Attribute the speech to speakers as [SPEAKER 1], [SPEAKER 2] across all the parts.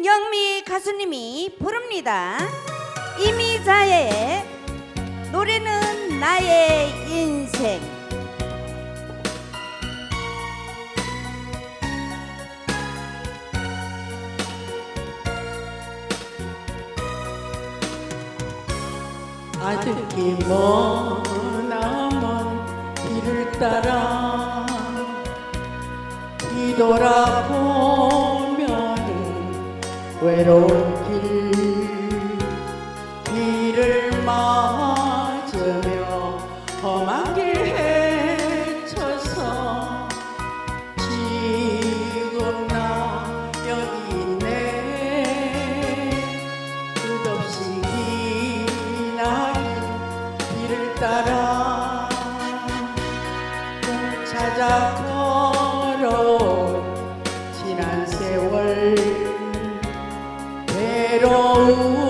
[SPEAKER 1] 김영미 가수님이 부릅니다. 이미자의 노래는 나의 인생.
[SPEAKER 2] 아득히 머나먼 길을 따라 뒤돌아보면은 외로운 길 비를 맞으며 험한 길 헤쳐서 지금 나 여기 있네 끝없이 기나긴 길을 따라 찾아 걸어 외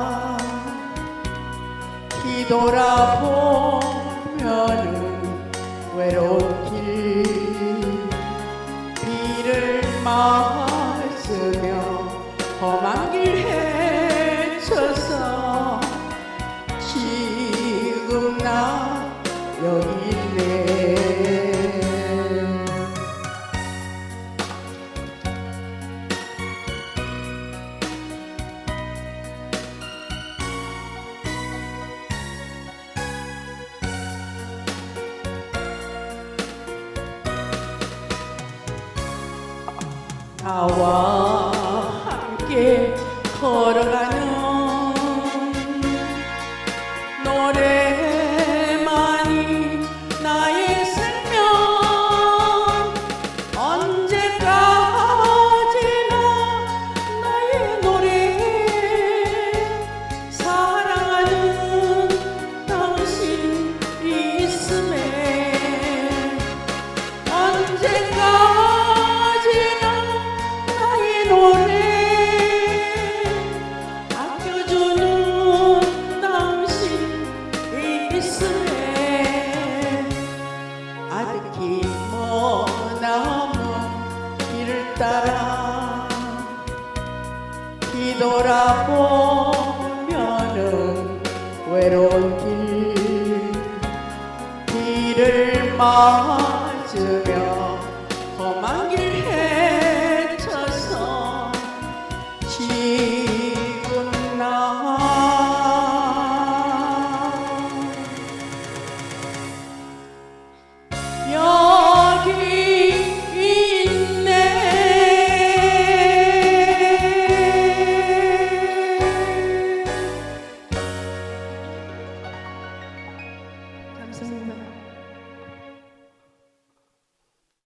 [SPEAKER 2] 돌아보면은 외로운 길 비를 맞으며 험한 길 헤 나 뒤돌아보면은 외로운 길 비를 맞으며 험한 길